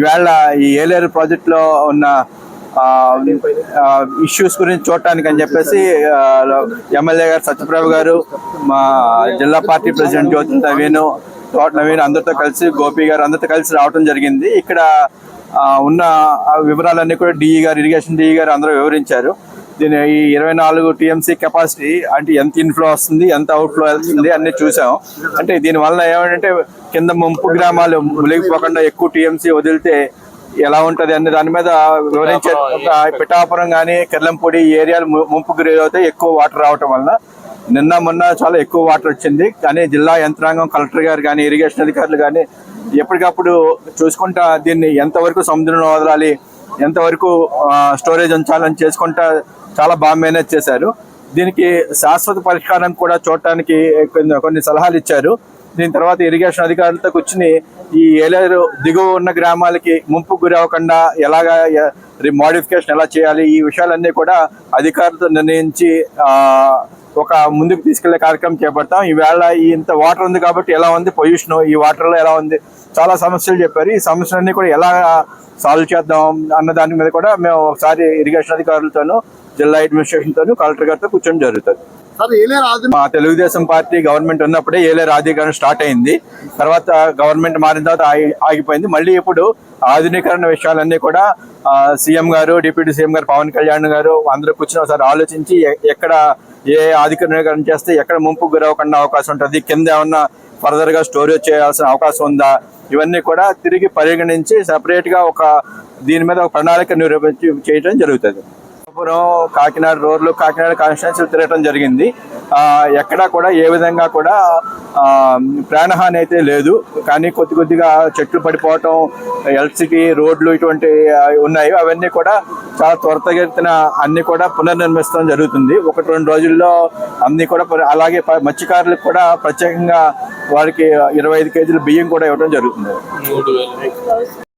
ఈవేళ ఈ ఏలేరు ప్రాజెక్ట్లో ఉన్న ఇష్యూస్ గురించి చూడటానికి అని చెప్పేసి ఎమ్మెల్యే గారు సత్యప్రభు గారు మా జిల్లా పార్టీ ప్రెసిడెంట్ జ్యోతి నవీన్ తోట నవీన్ అందరితో కలిసి గోపి గారు అందరితో కలిసి రావడం జరిగింది. ఇక్కడ ఉన్న వివరాలన్నీ కూడా డిఈ గారు ఇరిగేషన్ డిఈ గారు అందరూ వివరించారు. దీని ఈ ఇరవై నాలుగు టీఎంసీ కెపాసిటీ అంటే ఎంత ఇన్ఫ్లో వస్తుంది ఎంత అవుట్ఫ్లో వెళ్తుంది అన్ని చూసాం. అంటే దీని వల్ల ఏమంటే కింద ముంపు గ్రామాలు మునిగిపోకుండా ఎక్కువ టీఎంసీ వదిలితే ఎలా ఉంటది అనే దాని మీద వివరించే పిఠాపురం కానీ కెర్లంపూడి ఏరియాలు ముంపు గురి అవుతాయి ఎక్కువ వాటర్ రావటం వల్ల నిన్న మొన్న చాలా ఎక్కువ వాటర్ వచ్చింది. కానీ జిల్లా యంత్రాంగం కలెక్టర్ గారు కానీ ఇరిగేషన్ అధికారులు కానీ ఎప్పటికప్పుడు చూసుకుంటా దీన్ని ఎంతవరకు సముద్రంలో వదలాలి ఎంతవరకు స్టోరేజ్ ఉంచాలని చేసుకుంటా చాలా బాగా మేనేజ్ చేశారు. దీనికి శాశ్వత పరిష్కారం కూడా చూడటానికి కొన్ని కొన్ని సలహాలు ఇచ్చారు. దీని తర్వాత ఇరిగేషన్ అధికారులతో కూర్చుని ఈ ఏలేరు దిగువ ఉన్న గ్రామాలకి ముంపు గురి అవ్వకుండా ఎలాగా మోడిఫికేషన్ ఎలా చేయాలి ఈ విషయాలన్నీ కూడా అధికారులతో నిర్ణయించి ఆ, ఒక ముందుకు తీసుకెళ్ళే కార్యక్రమం చేపడతాం. ఈవేళ ఈ ఇంత వాటర్ ఉంది కాబట్టి ఎలా ఉంది? పొల్యూషన్ ఈ వాటర్లో ఎలా ఉంది? చాలా సమస్యలు చెప్పారు. ఈ సమస్యలన్నీ కూడా ఎలా సాల్వ్ చేద్దాం అన్న దాని మీద కూడా మేము ఒకసారి ఇరిగేషన్ అధికారులతోనూ జిల్లా అడ్మినిస్ట్రేషన్ తోనూ కలెక్టర్ గారితో కూర్చొని జరుగుతుంది. మా తెలుగుదేశం పార్టీ గవర్నమెంట్ ఉన్నప్పుడే ఏలే రాజీకరణ స్టార్ట్ అయింది. తర్వాత గవర్నమెంట్ మారిన తర్వాత ఆగి- ఆగిపోయింది. మళ్ళీ ఇప్పుడు ఆధునీకరణ విషయాలన్నీ కూడా సీఎం గారు డిప్యూటీ సీఎం గారు పవన్ కళ్యాణ్ గారు అందరూ కూర్చొని ఒకసారి ఆలోచించి ఎక్కడ ఏ ఆధునీకరణ చేస్తే ఎక్కడ ముంపు గురవకుండా అవకాశం ఉంటుంది. కింద ఏమన్నా ఫర్దర్గా స్టోరేజ్ చేయాల్సిన అవకాశం ఉందా? ఇవన్నీ కూడా తిరిగి పరిగణించి సపరేట్గా ఒక దీని మీద ఒక ప్రణాళిక నిరూపించి చేయడం జరుగుతుంది. అనంతపురం కాకినాడ రోడ్లు కాకినాడ కాన్స్టిట్యున్సీ తిరగటం జరిగింది. ఎక్కడా కూడా ఏ విధంగా కూడా ప్రాణహాని అయితే లేదు. కానీ కొద్ది కొద్దిగా చెట్లు పడిపోవటం ఎలక్ట్రిసిటీ రోడ్లు ఇటువంటి ఉన్నాయి. అవన్నీ కూడా చాలా త్వరితగతిన అన్ని కూడా పునర్నిర్మిస్తాం జరుగుతుంది. ఒకటి రెండు రోజుల్లో అన్ని కూడా అలాగే ప- మత్స్యకారులకు కూడా ప్రత్యేకంగా వారికి ఇరవై ఐదు కేజీల బియ్యం కూడా ఇవ్వడం జరుగుతుంది.